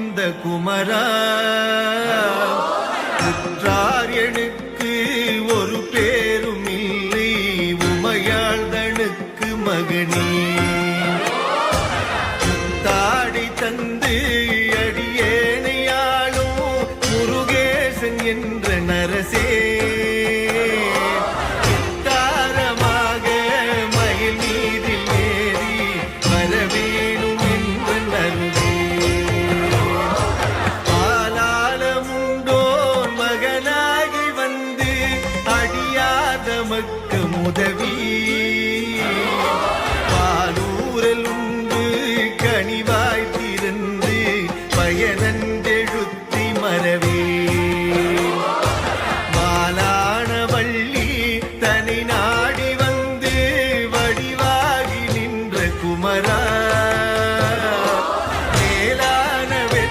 இந்த குமரா. உற்றார் எனக்கு ஒரு பேரும் இல்லை உமையாழ்தனுக்கு மகனே. தாடி தந்து அடியேனையாளும் முருகேசன் என்ற நரசே. நமக்கு முதவி பாலூரல் உண்டு கனிவாய் திருந்து பயனன்றெழுத்தி மறவே. பாலான வள்ளி தனி நாடி வந்து வடிவாகி நின்ற குமரா.